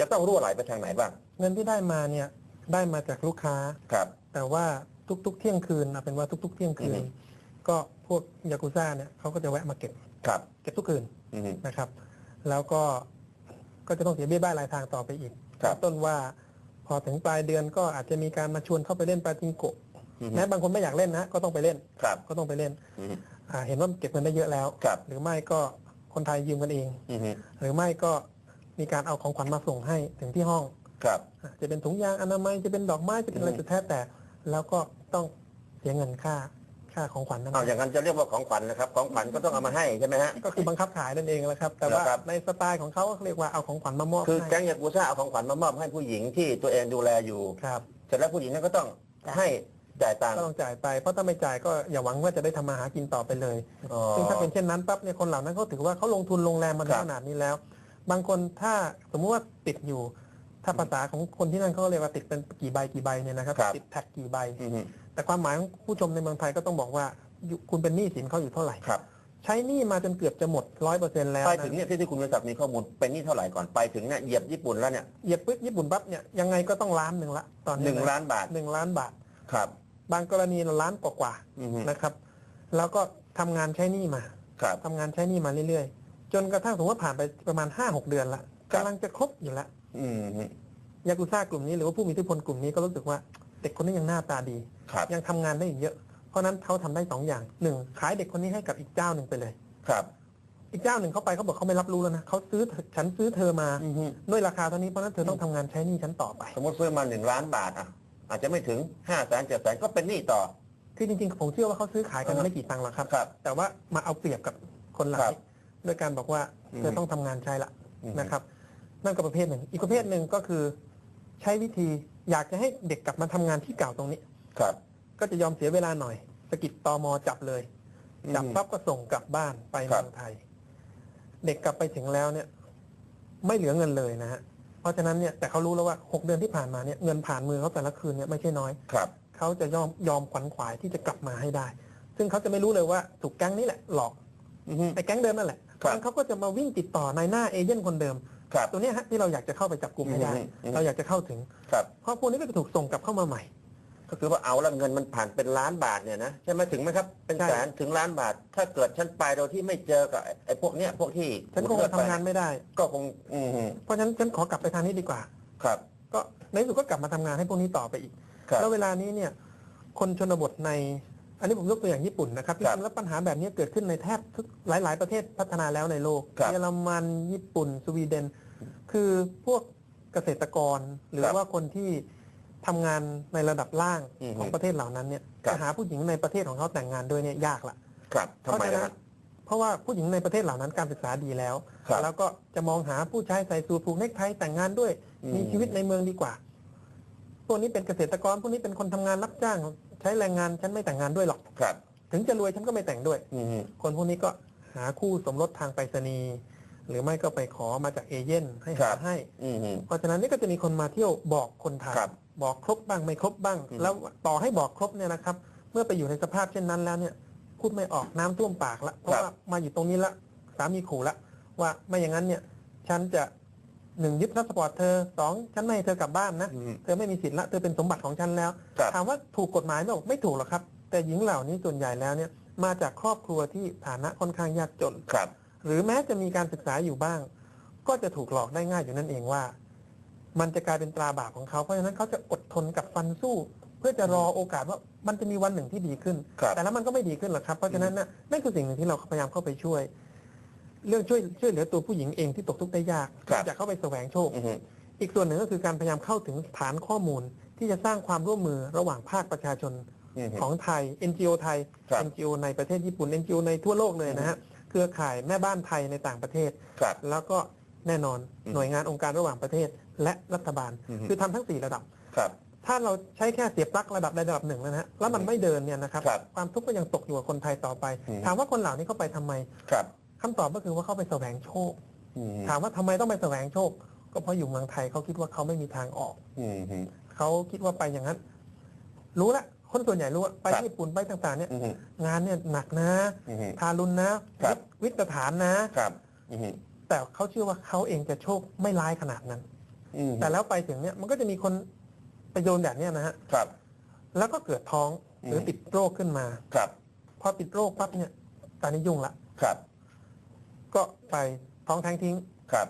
จะต้องรั่วไหลไปทางไหนบ้าง เงินที่ได้มาเนี่ยได้มาจากลูกค้า ครับ แต่ว่าทุกๆ เที่ยงคืนเอาเป็นว่าทุก ๆ เที่ยงคือืนอฮึ ก็พวกยากุซ่าเนี่ยเขาก็จะแวะมาเก็บครับเก็บทุกคืนอืมนะครับ แล้วก็ก็จะต้องเสียเบี้ยบ้ายรายทางต่อไปอีกครับ ต้นว่าพอถึงปลายเดือนก็อาจจะมีการมาชวนเข้าไปเล่นปาจิงโกะอืมแม้บางคนไม่อยากเล่นนะก็ต้องไปเล่นครับก็ต้องไปเล่นอืมอ่าเห็นว่าเก็บเงินได้เยอะแล้ว ครับหรือไม่ก็คนไทยยืมกันเอง อืมหรือไม่ก็ มีการเอาของขวัญมาส่งให้ถึงที่ห้องครับ อะจะเป็นถุงยางอนามัยจะเป็นดอกไม้จะเป็นอะไรอืมสุดแท้แต่ แล้วก็ต้องเสียเงินค่าค่าของขวัญนั้น เอาอย่างนั้นจะเรียกว่าของขวัญนะครับ ของขวัญก็ต้องเอามาให้ใช่ไหมฮะ ก็คือบังคับขายนั่นเองแหละครับ แต่ว่าเหรอครับ ในสไตล์ของเขาก็เรียกว่าเอาของขวัญมามอบคือให้แก๊งยากูซ่าเอาของขวัญมามอบให้ผู้หญิงที่ตัวเองดูแลอยู่ ครับเสร็จแล้วผู้หญิงนั้นก็ต้องให้จ่ายตังค์ก็ต้องจ่ายไปเพราะถ้าไม่จ่ายก็อย่าหวังว่าจะได้ทำมาหากินต่อไปเลย อ๋อ ซึ่งถ้าเป็นเช่นนั้นปั๊บเนี่ยคนเหล่านั้นเขาถือว่าเขาลงทุนลงแรงมาถึคงรับ ขนาดนี้แล้ว บางคนถ้าสมมุติว่าติดอยู่ ถ้าภาษาของคนที่นั่นเขาเรียกว่าติดเป็นกี่ใบกี่ใบเนี่ยนะครับ ครับ ติดแท็กกี่ใบ อืมแต่ความหมายของผู้ชมในเมืองไทยก็ต้องบอกว่าอยู่คุณเป็นหนี้สินเขาอยู่เท่าไหร่ ครับใช้หนี้มาจนเกือบจะหมดร้อยเปอร์เซ็นต์แล้วไปนะถึงเนี่ยที่ที่คุณบริษัทมีข้อมูลเป็นหนี่เท่าไหร่ก่อนไปถึงเนี่ยเหยียบญี่ปุ่นแล้วเนี่ยเหยียบปึ๊บญี่ปุ่นปั๊บเนี่ยยังไงก็ต้องล้านหนึ่งละตอนนี้หนึ่งล้านบาทหนึ่งล้านบาท ครับบางกรณีล้านกว่าอืมๆนะครับ แล้วก็ทำงานใช้หนี้มาครับ ทำงานใช้หนี้มาเรื่อยๆ จนกระทั่งสมมติว่าผ่านไปประมาณห้าหกเดือนละครับกำลังจะครบอยู่แล้วอืมยากุซ่ากลุ่มนี้หรือว่าผู้มีอิทธิพลกลุ่มนี้ก็รู้สึกว่าเด็กคนนี้ยังหน้าตาดี ครับ ยังทำงานได้อีกเยอะ เพราะฉะนั้นเขาทำได้สองอย่างหนึ่งขายเด็กคนนี้ให้กับอีกเจ้าหนึ่งไปเลย ครับ อีกเจ้าหนึ่งเขาไปเขาบอกเขาไม่รับรู้แล้วนะเขาซื้อฉันซื้อเธอมาอืมด้วยราคาเท่านี้เพราะฉะนั้นเธอต้องทำงานใช้หนี้ฉันต่อไป สมมติซื้อมาหนึ่งล้านบาทอะ อาจจะไม่ถึงห้าแสนเจ็ดแสนก็เป็นหนี้ต่อ คือจริงๆผมเชื่อว่าเขาซื้อขายกันอ่าไม่กี่ตังค์หรอกครับ ครับแต่ว่ามาเอาเปรียบกับคนเหล่าครับนี้ ด้วยการบอกว่าอืมเธอต้องทำงานใช้ละอืมนะครับ นั่นก็ประเภทหนึ่ง อีกประเภทหนึ่งก็คือ ใช้วิธีอยากจะให้เด็กกลับมาทำงานที่เก่าตรงนี้ครับ ก็จะยอมเสียเวลาหน่อยสะกิดตอมอจับเลยจับปั๊บก็ส่งกลับบ้านไปครัเมืบองไทย เด็กกลับไปถึงแล้วเนี่ย ไม่เหลือเงินเลยนะฮะเพราะฉะนั้นเนี่ยแต่เขารู้แล้วว่าหกเดือนที่ผ่านมาเนี่ยเงินผ่านมือเขาแต่ละคืนเนี่ยไม่ใช่น้อยครับเขาจะยอมยอมขวัญขวายที่จะกลับมาให้ได้ ซึ่งเขาจะไม่รู้เลยว่าถูกแก๊งนี้แหละหลอกอืมไอ้แก๊งเดิมนั่นแหละ เพราะฉะนั้นเขาก็จะมาวิ่งติดต่อนายหน้าเอเย่นคนเดิมครับตัวเนี้ยฮะที่เราอยากจะเข้าไปจับกลุ่มให้ได้อืมอืมเราอยากจะเข้าถึงครับ เพราะพวกนี้ก็จะถูกส่งกลับเข้ามาใหม่ ก็คือว่าเอาละเงินมันผ่านเป็นล้านบาทเนี่ยนะใช่ไหมถึงไหมครับ เป็นใช่ แสนถึงล้านบาท ถ้าเกิดฉันไปโดยที่ไม่เจอกับไอ้ไอ้พวกเนี้ยพวกที่ฉันคงเลือกทำงานไม่ได้ ก็คงอืมเพราะฉะนั้นฉันขอกลับไปทางนี้ดีกว่า ครับ ก็ในที่สุดก็กลับมาทำงานให้พวกนี้ต่อไปอีก ครับ แล้วเวลานี้เนี่ย คนชนบทใน อันนี้ผมยกตัวอย่างญี่ปุ่นนะครับจครับริงๆแล้วปัญหาแบบนี้เกิดขึ้นในแทบทุกหลาย ๆ ประเทศพัฒนาแล้วในโลก ครับเยอรมันญี่ปุ่น สวีเดน คือพวกเกษตรกร หรือครับว่าคนที่ทำงานในระดับล่างอือฮึของประเทศเหล่านั้นเนี่ยครับ จะหาผู้หญิงในประเทศของเขาแต่งงานด้วยเนี่ยยากละ ครับทำไมเพราะฉะนะนั้คนรับ เพราะว่าผู้หญิงในประเทศเหล่านั้นการศึกษาดีแล้ว ครับแล้วก็จะมองหาผู้ชายใส่สูทผูกเนคไทแต่งงานด้วย อืม มีชีวิตในเมืองดีกว่า พวกนี้เป็นเกษตรกร พวกนี้เป็นคนทำงานรับจ้าง ใช้แรงงานฉันไม่แต่งงานด้วยหรอก ครับ ถึงจะรวยฉันก็ไม่แต่งด้วย อืมคนพวกนี้ก็หาคู่สมรสทางไปรษณีย์หรือไม่ก็ไปขอมาจากเอเย่นให้ครัหาบให้ อืม เพราะฉะนั้นนี่ก็จะมีคนมาเที่ยวบอกคนไทยครับบอกครบบ้างไม่ครบบ้าง อืม แล้วต่อให้บอกครบเนี่ยนะครับ เมื่อไปอยู่ในสภาพเช่นนั้นแล้วเนี่ย พูดไม่ออกน้ำท่วมปากละเพราะว่ามาอยู่ตรงนี้ละสามีขู่ละว่าไม่อย่างนั้นเนี่ย ฉันจะ หนึ่งยึดพาสปอร์ตเธอสองฉันไม่ให้เธอกลับบ้านนะอืม เธอไม่มีสิทธิ์ละเธอเป็นสมบัติของฉันแล้ว ครับ ถามว่าถูกกฎหมายไหมบอกไม่ถูกหรอกครับ แต่หญิงเหล่านี้ส่วนใหญ่แล้วเนี่ยมาจากครอบครัวที่ฐานะค่อนข้างยากจน ครับ หรือแม้จะมีการศึกษาอยู่บ้าง ก็จะถูกหลอกได้ง่ายอยู่นั่นเองว่า มันจะกลายเป็นตราบาปของเขาเพราะฉะนั้นเขาจะอดทนกับฟันสู้ เพื่อจะรอโอกาสว่ามันจะมีวันหนึ่งที่ดีขึ้น ครับ แต่แล้วมันก็ไม่ดีขึ้นหรอกครับเพราะฉะนั้นน่ะนั่นคือสิ่งหนึ่งที่เราพยายามเข้าไปช่วย เรื่องช่วยช่วยเหลือตัวผู้หญิงเองที่ตกทุกข์ได้ยากครับอยากเข้าไปแสวงโชค อืมอีกส่วนหนึ่งก็คือการพยายามเข้าถึงฐานข้อมูล ที่จะสร้างความร่วมมือระหว่างภาคประชาชนอืมของไทย NGO ไทย ครับ NGO ในประเทศญี่ปุ่น NGO ในทั่วโลกเลยนะฮะ เครือข่ายแม่บ้านไทยในต่างประเทศ ครับ แล้วก็แน่นอนอืมหน่วยงานองค์การระหว่างประเทศ และรัฐบาล อืมคือทำทั้ง 4 ระดับ ครับ ถ้าเราใช้แค่เสียบปลั๊กระดับใดระดับหนึ่งแล้วนะฮะแล้วมันไม่เดินเนี่ยนะครับ ครับความทุกข์ก็ยังตกอยู่กับคนไทยต่อไป อืม ถามว่าคนเหล่านี้เข้าไปทำไม ครับ คำตอบก็คือว่าเข้าไปแสวงโชค อืมถามว่าทำไมต้องไปแสวงโชค ก็เพราะอยู่เมืองไทยเขาคิดว่าเขาไม่มีทางออกอืม เขาคิดว่าไปอย่างนั้น รู้ละคนส่วนใหญ่รู้ว่าไปครับ ญี่ปุ่นไปต่างๆเนี่ย อืมงานเนี่ยหนักนะ อืม ทารุณนะครับ วิทย์วิทย์ฐานนะ ครับอืมแต่เขาเชื่อว่าเขาเองจะโชคไม่ร้ายขนาดนั้น อืมแต่แล้วไปถึงเนี่ยมันก็จะมีคนไปโยนแบบเนี้ยนะฮะครับ แล้วก็เกิดท้องหรืออม ติดโรคขึ้นมา ครับพอติดโรคปั๊บเนี่ยตอนนี้ยุ่งละ ครับ ก็ไปท้องแท้งทิ้ง ครับ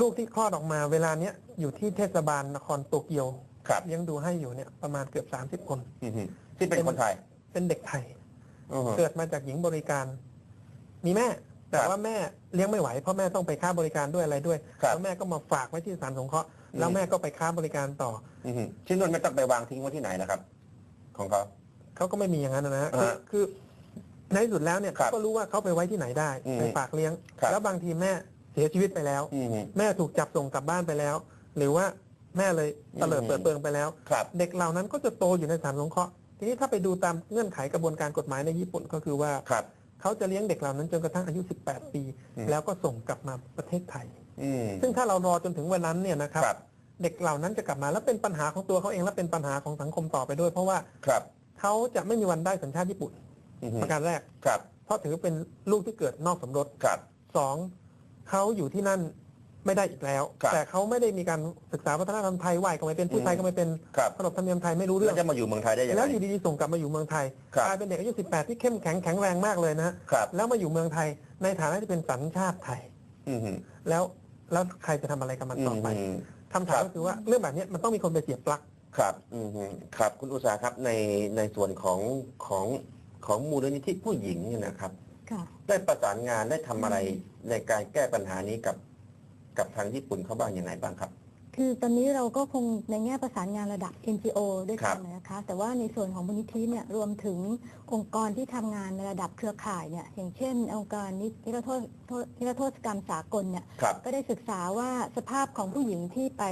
ลูกที่คลอดออกมาเวลาเนี้ยอยู่ที่เทศบาลนครโตเกียวครับเลี้ยงดูให้อยู่เนี่ยประมาณเกือบ 30 คน อือฮึที่เป็นคนไทยเป็นเด็กไทย อือฮึ เกิดมาจากหญิงบริการ มีแม่ แต่ครับว่าแม่เลี้ยงไม่ไหวเพราะแม่ต้องไปค้าบริการด้วยอะไรด้วยครับแล้วแม่ก็มาฝากไว้ที่สถารสงเคราะห์อืม แล้วแม่ก็ไปค้าบริการต่อ อือฮึชิ้นนวนไม่ต้องไปวางทิ้งไว้ที่ไหนนะครับ ของเขา เขาก็ไม่มีอย่างนั้นนะฮะคือฮะ คือ ในที่สุดแล้วเนี่ยครับเขาก็รู้ว่าเขาไปไว้ที่ไหนได้อืมไปฝากเลี้ยง ครับ แล้วบางทีแม่เสียชีวิตไปแล้ว อือฮึแม่ถูกจับส่งกลับบ้านไปแล้ว หรือว่าแม่เลยเตลิดอืม เปิดเปิงไปแล้ว ครับ เด็กเหล่านั้นก็จะโตอยู่ในสถารสงเคราะห์ทีนี้ถ้าไปดูตามเงื่อนไขกระบวนการกฎหมายในญี่ปุ่นก็คือว่า ครับ เขาจะเลี้ยงเด็กเหล่านั้นจนกระทั่งอายุ 18 ปี อืม แล้วก็ส่งกลับมาประเทศไทย อืม ซึ่งถ้าเรารอจนถึงวันนั้นเนี่ยนะครับ ครับ เด็กเหล่านั้นจะกลับมาแล้วเป็นปัญหาของตัวเขาเองและเป็นปัญหาของสังคมต่อไปด้วย เพราะว่าครับ เขาจะไม่มีวันได้สัญชาติญี่ปุ่น อือฮึประการแรก ครับเพราะถือเป็นลูกที่เกิดนอกสมรสครับ สองเขาอยู่ที่นั่นไม่ได้อีกแล้ว ครับแต่เขาไม่ได้มีการศึกษาวัฒนธรรมไทยไหวก็ไม่เป็นพูดไทยก็ไม่เป็นครับขนบธรรมเนียมไทยไม่รู้เรื่แล้อวง จะมาอยู่เมืองไทยได้ยังไง แล้วอยู่ดีๆส่งกลับมาอยู่เมืองไทยครับ กลายเป็นเด็กอายุ 18 ที่เข้มแข็งแข็งแรงมากเลยนะฮะครับ แล้วมาอยู่เมืองไทยในฐานะที่เป็นสัญชาติไทย อือฮึแล้วแล้วใครจะทำอะไรกับมันต่อไปมคำถามครับก็คือว่าเรื่องแบบนี้มันต้องมีคนไปเสียบปลั๊ก ครับอือฮึครับ คุณอุตสาหครับในในส่วนของของ ของมูลนิธิผู้หญิงเนี่ยนะครับค่ะได้ประสานงานได้ทำอะไรในการแก้ปัญหานี้กับ กับทางญี่ปุ่นเขาบ้างอย่างไรบ้างครับ คือตอนนี้เราก็คงในแง่ประสานงานระดับ NGO ด้วยครักับนนะคะ แต่ว่าในส่วนของมูลนิธิเนี่ยรวมถึงองค์กรที่ทำงานในระดับเครือข่ายเนี่ยอย่างเช่น องค์การนิรโทษโทษนิรโทษกรรมสากลเนี่ยครับก็ได้ศึกษาว่าสภาพของผู้หญิงที่ไป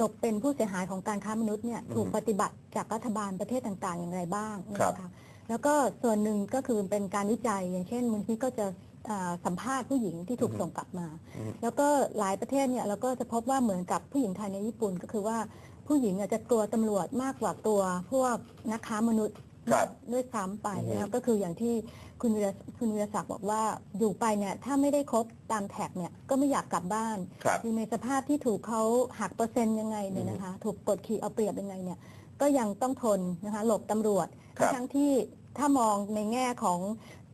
ตกเป็นผู้เสียหายของการค้ามนุษย์เนี่ยอืมถูกปฏิบัติจากรัฐบาลประเทศต่างๆ อย่างไรบ้างครับนะคะ แล้วก็ส่วนหนึ่งก็คือเป็นการวิจัย อย่างเช่นมูลนิธิก็จะอ่าสัมภาษณ์ผู้หญิงที่ถูกอืมส่งกลับมาอืมแล้วก็หลายประเทศเนี่ยเราก็จะพบว่าเหมือนกับผู้หญิงไทยในญี่ปุ่นก็คือว่าผู้หญิงอาจจะกลัวตำรวจมากกว่ากลัวพวกนักค้ามนุษย์ครับด้วยซ้ำไปอือฮึนะครับก็คืออย่างที่คุณวีรคุณวีรศักดิ์บอกว่าอยู่ไปเนี่ยถ้าไม่ได้ครบตามแท็กเนี่ยก็ไม่อยากกลับบ้านครับอยู่ในสภาพที่ถูกเขาหักเปอร์เซ็นต์ยังไงเนี่ยนะคะ ถูกกดขี่เอาเปรียบยังไงเนี่ย ก็ยังต้องทนนะคะหลบตำรวจครับ ทั้งที่ถ้ามองในแง่ของ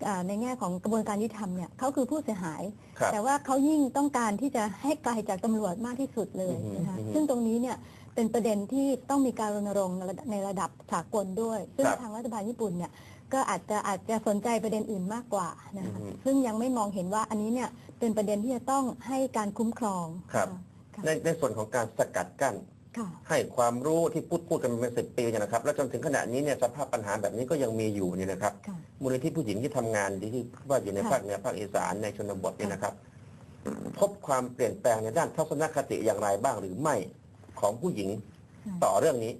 อาในแง่ของกระบวนการยุติธรรมเนี่ยเขาคือผู้เสียหาย ครับ แต่ว่าเขายิ่งต้องการที่จะให้ไกลจากตำรวจมากที่สุดเลยอือฮึนะคะอือฮึซึ่งตรงนี้เนี่ยเป็นประเด็นที่ต้องมีการรณรงค์ในระดับในระดับสากลด้วย ซึ่งครับทางรัฐบาลญี่ปุ่นเนี่ยก็อาจจะอาจจะสนใจประเด็นอื่นมากกว่านะคะอือฮึซึ่งยังไม่มองเห็นว่าอันนี้เนี่ยเป็นประเด็นที่จะต้องให้การคุ้มครองครับค่ะในในส่วนของการสกัดกั้น ค่ะ ให้ความรู้ที่พูดพูดกันมาเป็นสิบปีเนี่ยนะครับ แล้วจนถึงขณะนี้เนี่ยสภาพปัญหาแบบนี้ก็ยังมีอยู่เนี่ยนะครับ ค่ะ มูลนิธิผู้หญิงที่ทำงานที่ว่าอยู่ในค่ะ ภาคเหนือภาคอีสานในชนบทเนี่ยนะครับ พบความเปลี่ยนแปลงในด้านทัศนคติอย่างไรบ้างหรือไม่ของผู้หญิงค่ะ ต่อเรื่องนี้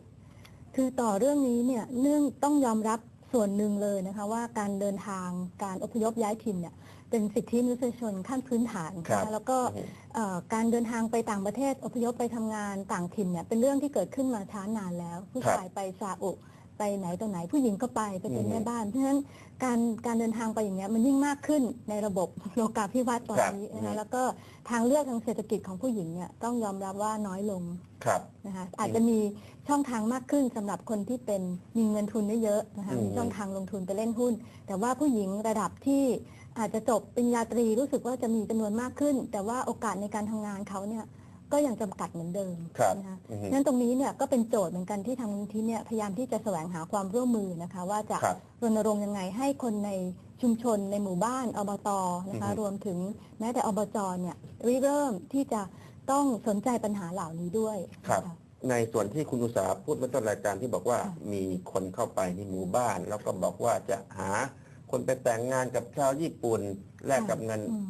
คือต่อเรื่องนี้เนี่ยเนื่องต้องยอมรับส่วนหนึ่งเลยนะคะ ว่าการเดินทางการอพยพย้ายถิ่นเนี่ย เป็นสิทธิมนุษยชนขั้นพื้นฐานครับนะคะแล้วก็อือฮึเอ่อการเดินทางไปต่างประเทศอพยพไปทำงานต่างถิ่นเนี่ยเป็นเรื่องที่เกิดขึ้นมาช้านานแล้ว ผู้ชายไปซาอุไปไหนตรงไหนผู้หญิงก็ไปไปเป็นอือฮึแม่บ้าน เพราะฉะนั้นการการเดินทางไปอย่างเงี้ยมันยิ่งมากขึ้นในระบบ โลกาภิวัตน์ตอนครับนี้อือนะฮึคะแล้วก็ทางเลือกทางเศรษฐกิจของผู้หญิงเนี่ยต้องยอมรับว่าน้อยลง ครับ นะคะอาจจะมีช่องทางมากขึ้นสำหรับคนที่เป็นมีเงินทุนได้เยอะนะคะอืมมีช่องทางลงทุนไปเล่นหุ้น แต่ว่าผู้หญิงระดับที่ อาจจะจบปริญญาตรีรู้สึกว่าจะมีจำนวนมากขึ้น แต่ว่าโอกาสในการทำงานเขาเนี่ยก็ยังจำกัดเหมือนเดิมครับนะคะอือฮึนั้นตรงนี้เนี่ยก็เป็นโจทย์เหมือนกันที่ทางมูลนิธิเนี่ยพยายามที่จะแสวงหาความร่วมมือนะคะ ว่าจะครับรณรงค์ยังไงให้คนในชุมชนในหมู่บ้านอบตนะคะอือฮึรวมถึงแม้แต่อบจเนี่ยริเริ่มที่จะต้องสนใจปัญหาเหล่านี้ด้วยครับนะคะในส่วนที่คุณอุตสาหพูดเมื่อต้นรายการที่บอกว่าค่ะมีคนเข้าไปในหมู่บ้าน แล้วก็บอกว่าจะหา คนไปแต่งงานกับชาวญี่ปุ่นแลกกับเงินอืม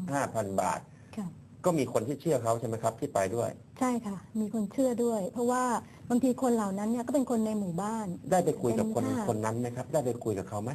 5,000 บาท ค่ะ ก็มีคนที่เชื่อเขาใช่ไหมครับที่ไปด้วย ใช่ค่ะ มีคนเชื่อด้วย เพราะว่าบางทีคนเหล่านั้นเนี่ยก็เป็นคนในหมู่บ้านได้ไปคุยกับคนเป็นค่ะคนนั้นไหมครับ ได้ไปคุยกับเขาไหม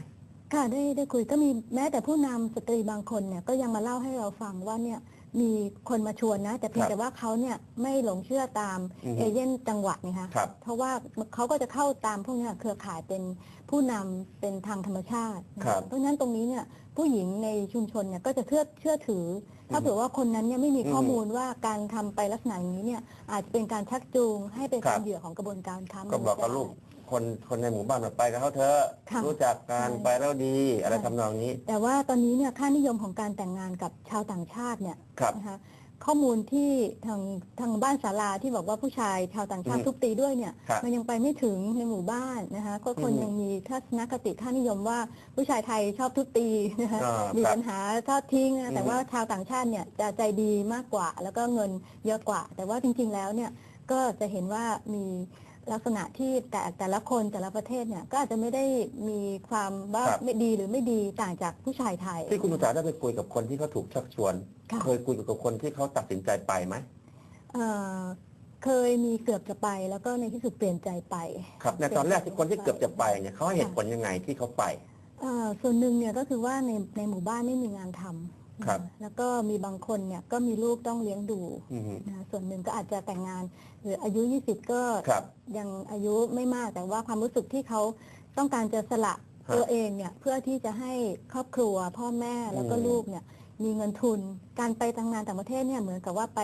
ค่ะได้ได้คุยก็มีแม้แต่ผู้นำสตรีบางคนเนี่ยก็ยังมาเล่าให้เราฟังว่าเนี่ย มีคนมาชวนนะ แต่เพียคงรับแต่ว่าเขาเนี่ยไม่หลงเชื่อตามอือฮึเอเย่นจังหวัดนะคะครับ เพราะว่าเขาก็จะเข้าตามพวกเนี้ยเครือข่ายเป็นผู้นำเป็นทางธรรมชาตินะคะเพราะฉะนั้นตรงนี้เนี่ยผู้หญิงในชุมชนเนี่ยก็จะเชื่อเชื่อถือ ถ้าเผื่อว่าคนนั้นเนี่ยไม่มีข้อมูลว่าการทำไปลักษณะอย่างนี้เนี่ยอาจจะเป็นการชักจูงให้เป็นครักาบรเหยื่อของกระบวนการค้ามนุษย์ก็บอกกับได้ลูก คนคนในหมู่บ้านว่าไปกับเขาเถอะค่ะ รู้จักกันใช่ไปแล้วดีอะไรใช่ทำนองนี้แต่ว่าตอนนี้เนี่ยค่านิยมของการแต่งงานกับชาวต่างชาติเนี่ยครับ นะคะข้อมูลที่ทางทางบ้านศาลาที่บอกว่าผู้ชายชาวต่างชาติอืมทุบตีด้วยเนี่ยครับมันยังไปไม่ถึงในหมู่บ้านนะคะก็คนอืมยังมีทัศนคติค่านิยมว่าผู้ชายไทยชอบทุบตีนะคะอ่ามีครับปัญหาทอดทิ้งนะแต่อืม ว่าชาวต่างชาติเนี่ยจะใจดีมากกว่า แล้วก็เงินเยอะกว่า แต่ว่าจริง ๆ แล้วเนี่ยก็จะเห็นว่ามี ลักษณะที่แต่แต่ละคนแต่ละประเทศเนี่ยก็อาจจะไม่ได้มีความว่าครับ ไม่ดีหรือไม่ดีต่างจากผู้ชายไทย ที่คุณอุตสาได้ไปคุยกับคนที่เขาถูกชักชวน ค่ะ เคยคุยกับคนที่เขาตัดสินใจไปไหมเอ่อเคยมีเกือบจะไป แล้วก็ในที่สุดเปลี่ยนใจไป ครับในตอนแรกที่คนที่เกือบจะไปเนี่ยเขาให้เหตุผลยังไงที่เขาไป เอ่อส่วนหนึ่งเนี่ยก็คือว่าในในหมู่บ้านไม่มีงานทำ ครับแล้วก็มีบางคนเนี่ยก็มีลูกต้องเลี้ยงดูอืม นะส่วนหนึ่งก็อาจจะแต่งงาน หรืออายุ 20 ก็ครับยังอายุไม่มากแต่ว่าความรู้สึกที่เขาต้องการจะสละฮะตัวเองเนี่ยเพื่อที่จะให้ครอบครัว พ่อแม่แล้วก็อืม ลูกเนี่ยมีเงินทุนการไปทำงานต่างประเทศเนี่ยเหมือนกับว่าไป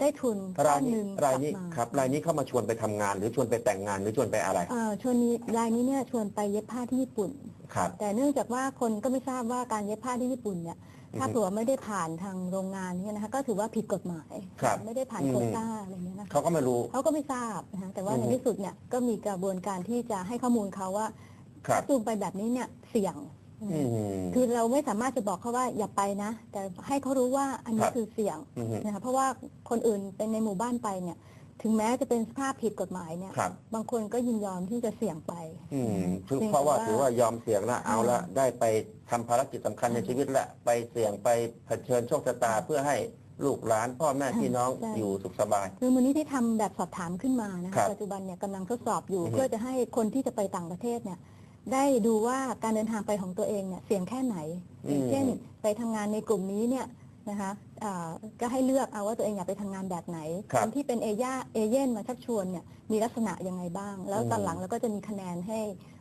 ได้ทุนราก้ยอนหนี้นึ่งรายกลับนี้มา ครับรายนี้เข้ามาชวนไปทำงาน หรือชวนไปแต่งงานหรือชวนไปอะไร เอ่อชวนนี้รายนี้เนี่ยชวนไปเย็บผ้าที่ญี่ปุ่น ครับ แต่เนื่องจากว่าคนก็ไม่ทราบว่าการเย็บผ้าที่ญี่ปุ่นเนี่ย ถ้าอือฮึเผื่อว่าไม่ได้ผ่านทางโรงงานเนี่ยนะคะก็ถือว่าผิดกฎหมายครับไม่ได้ผ่านอืมโควต้าอะไรเงี้ยนะคะเขาก็ไม่รู้เขาก็ไม่ทราบนะคะแต่ว่าอือในฮึที่สุดเนี่ยก็มีกระบวนการที่จะให้ข้อมูลเขาว่าครับถ้าจูงไปแบบนี้เนี่ยเสี่ยงอืมคือเราไม่สามารถจะบอกเขาว่าอย่าไปนะ แต่ให้เขารู้ว่าอันคนี้รับคือเสี่ยงอืมนะคะเพราะว่าคนอื่นเป็นในหมู่บ้านไปเนี่ย ถึงแม้จะเป็นสภาพผิดกฎหมายเนี่ยครับ บางคนก็ยินยอมที่จะเสี่ยงไป อืมคือเพียงเพราะว่าแต่ว่าถือว่ายอมเสี่ยงละเอาละอ่าได้ไปทำภารกิจสำคัญในชีวิตละไปเสี่ยงไปเผชิญโชคชะตาเพื่อให้ลูกหลานพ่อแม่พี่น้องอยู่สุขสบาย คือมูลนิธิทำแบบสอบถามขึ้นมานะครัคะบปัจจุบันเนี่ยกำลังทดสอบอยู่ อือฮึ เพื่อจะให้คนที่จะไปต่างประเทศเนี่ยได้ดูว่าการเดินทางไปของตัวเองเนี่ยเสี่ยงแค่ไหนอย่างเช่น ไปทำงานในกลุ่มนี้เนี่ย นะคะอ่าก็ให้เลือกเอาว่าตัวเองอยากไปทำงานแบบไหนครับ คนที่เป็นเอย่าเอเย่นมาชักชวนเนี่ยมีลักษณะยังไงบ้าง แล้วอืมตอนหลังเราก็จะมีคะแนนให้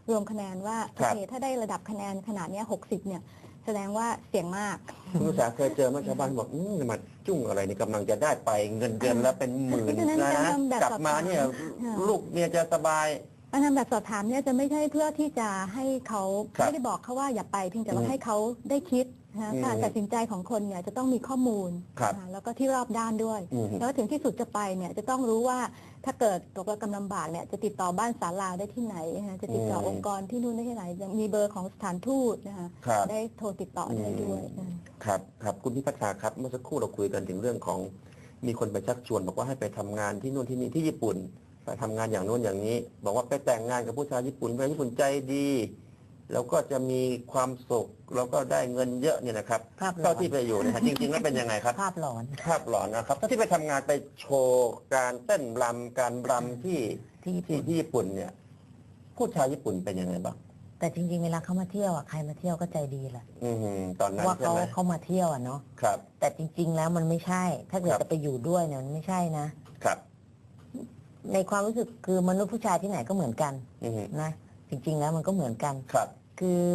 รวมคะแนนว่าคโอรับเคถ้าได้ระดับคะแนนขนาดเนี้ย60เนี่ยแสดงว่าเสี่ยงมาก คุณอุตสาเคยเจอไหมชาวบ้านบอกอืมมาจุ้งอะไรนี่กำลังจะได้ไปเงินเดือนแล้วเป็นหมื่นเพราะฉะนั้นนะการนะทำแบบกลับมาเนี่ยสอบถามค่ะลูกเมียจะสบาย การทำแบบสอบถามเนี่ยจะไม่ใช่เพื่อที่จะให้เขาครับไม่ได้บอกเขาว่าอย่าไปเพียงแต่ว่าอืมให้เขาได้คิด นะคะอืมการตัดสินใจของคนเนี่ยจะต้องมีข้อมูลครับนะคะแล้วก็ที่รอบด้านด้วย อืม แล้วถึงที่สุดจะไปเนี่ยจะต้องรู้ว่าถ้าเกิดตกระกำลำบากเนี่ยจะติดต่อบ้านศาลาได้ที่ไหนนะคะจะติดต่อองค์กรที่นู่นได้ที่ไหนยังมีเบอร์ของสถานทูตนะคะครับ ได้โทรติดต่อได้ด้วยนะครับครับคุณพิพัฒนาครับเมื่อสักครู่เราคุยกันถึงเรื่องของ มีคนไปชักชวน บอกว่าให้ไปทำงานที่นู่นที่นี่ที่ญี่ปุ่น ไปทำงานอย่างโน้นอย่างนี้ บอกว่าไปแต่งงานกับผู้ชายญี่ปุ่นผู้ชายญี่ปุ่นใจดี แล้วก็จะมีความสุขแล้วก็ได้เงินเยอะเนี่ยนะครับภาพหลอเท่านที่ไปอยู่เนะฮะจริงๆแล้วเป็นยังไงครับ ภาพหลอนภาพหลอนนะครับถ้าที่ไปทำงานไปโชว์การเต้นรำการรำที่ที่ญี่ที่ปุ่นที่ญี่ปุ่นเนี่ย ผู้ชายญี่ปุ่นเป็นยังไงบ้างแต่จริง ๆ เวลาเขามาเที่ยวอะใครมาเที่ยวก็ใจดีแหละอือหือตอนเพนั้นราะว่าใช่เขาไหมเขามาเที่ยวอะเนาะครับ แต่จริง ๆ แล้วมันไม่ใช่ ถ้าเกิดครับ จะไปอยู่ด้วยเนี่ยมันไม่ใช่นะ ครับ ในความรู้สึกคือมนุษย์ผู้ชายที่ไหนก็เหมือนกันอือหือนะ จริง ๆ แล้วมันก็เหมือนกัน ครับ คือ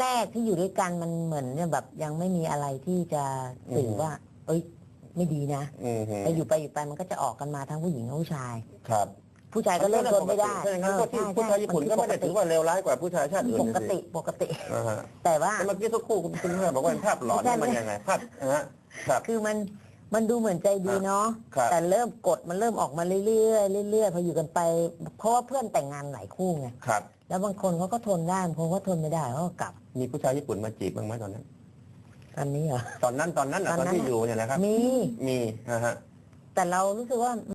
แรกๆที่อยู่ด้วยกันมันเหมือนเนี่ยแบบยังไม่มีอะไรที่จะสื่อว่า เอ้ย ไม่ดีนะอือหือแต่อยู่ไปอยู่ไปมันก็จะออกกันมาทั้งผู้หญิงและผู้ชาย ครับผู้ชายก็เริ่มทนไม่ได้ถ้าอย่างนั้นก็ที่เออผู้ชายญี่ปุ่นก็ไม่ได้ถือว่าเลวร้ายกว่าผู้ชายชาติอื่นปนะกสิติปกติ อ่าฮะแต่ว่า แต่เมื่อกี้สักครู่คุณคุณแม่บอกว่าเป็นภาพหลอนไม่ใช่ นี่มันยังไงภาพนะฮะ ครับ คือมัน มันดูเหมือนใจดีเนาะครับ แต่เริ่มกดมันเริ่มออกมาเรื่อยๆเรื่อยๆพออยู่กันไป เพราะว่าเพื่อนแต่งงานหลายคู่ไงครับ แล้วบางคนเขาก็ทนได้บางคนก็ทนไม่ได้เขาก็กลับมีผู้ชายญี่ปุ่นมาจีบบ้างไหมตอนนั้น ตอนนี้เหรอ ตอนนั้นตอนนั้นอะตอนตอนนั้นที่อยู่เนี่ยนะครับ มี มีนะฮะ แต่เรารู้สึกว่า